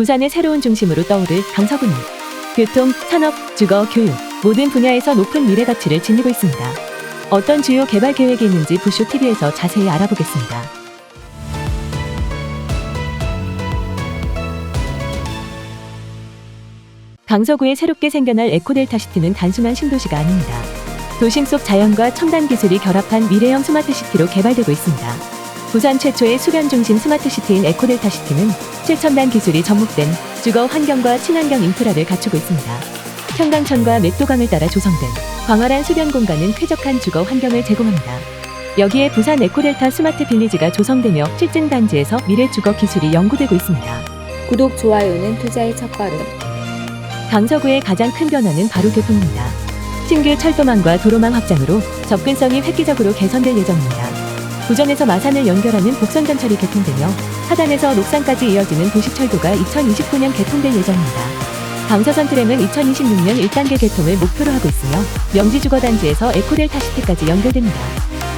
부산의 새로운 중심으로 떠오를 강서구는 교통, 산업, 주거, 교육 모든 분야에서 높은 미래 가치를 지니고 있습니다. 어떤 주요 개발 계획이 있는지 부쇼 TV에서 자세히 알아보겠습니다. 강서구에 새롭게 생겨날 에코델타 시티는 단순한 신도시가 아닙니다. 도심 속 자연과 첨단 기술이 결합한 미래형 스마트 시티로 개발되고 있습니다. 부산 최초의 수변 중심 스마트시티인 에코델타시티는 최첨단 기술이 접목된 주거 환경과 친환경 인프라를 갖추고 있습니다. 평강천과 맥도강을 따라 조성된 광활한 수변 공간은 쾌적한 주거 환경을 제공합니다. 여기에 부산 에코델타 스마트 빌리지가 조성되며 실증 단지에서 미래 주거 기술이 연구되고 있습니다. 구독, 좋아요는 투자의 첫걸음. 강서구의 가장 큰 변화는 바로 교통입니다. 신규 철도망과 도로망 확장으로 접근성이 획기적으로 개선될 예정입니다. 부전에서 마산을 연결하는 복선전철이 개통되며 하단에서 녹산까지 이어지는 도시철도가 2029년 개통될 예정입니다. 강서선 트램은 2026년 1단계 개통을 목표로 하고 있으며 명지주거단지에서 에코델 타시티까지 연결됩니다.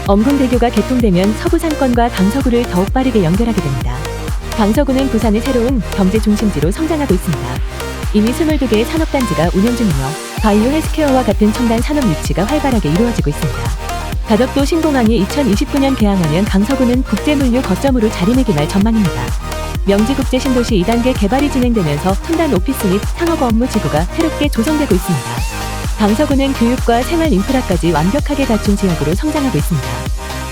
엄궁대교가 개통되면 서부 상권과 강서구를 더욱 빠르게 연결하게 됩니다. 강서구는 부산의 새로운 경제 중심지로 성장하고 있습니다. 이미 22개의 산업단지가 운영 중이며 바이오 헬스케어와 같은 첨단 산업 유치가 활발하게 이루어지고 있습니다. 가덕도 신공항이 2029년 개항하면 강서구는 국제물류 거점으로 자리매김할 전망입니다. 명지국제 신도시 2단계 개발이 진행되면서 첨단 오피스 및 상업 업무 지구가 새롭게 조성되고 있습니다. 강서구는 교육과 생활 인프라까지 완벽하게 갖춘 지역으로 성장하고 있습니다.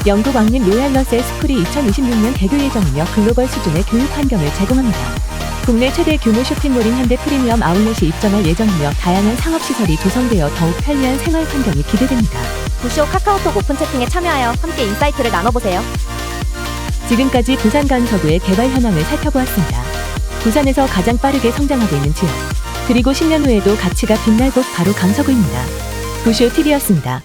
영국 왕립 로얄 러셀 스쿨이 2026년 개교 예정이며 글로벌 수준의 교육 환경을 제공합니다. 국내 최대 규모 쇼핑몰인 현대 프리미엄 아울렛이 입점할 예정이며 다양한 상업시설이 조성되어 더욱 편리한 생활 환경이 기대됩니다. 부쇼 카카오톡 오픈 채팅에 참여하여 함께 인사이트를 나눠보세요. 지금까지 부산 강서구의 개발 현황을 살펴보았습니다. 부산에서 가장 빠르게 성장하고 있는 지역, 그리고 10년 후에도 가치가 빛날 곳 바로 강서구입니다. 부쇼 TV였습니다.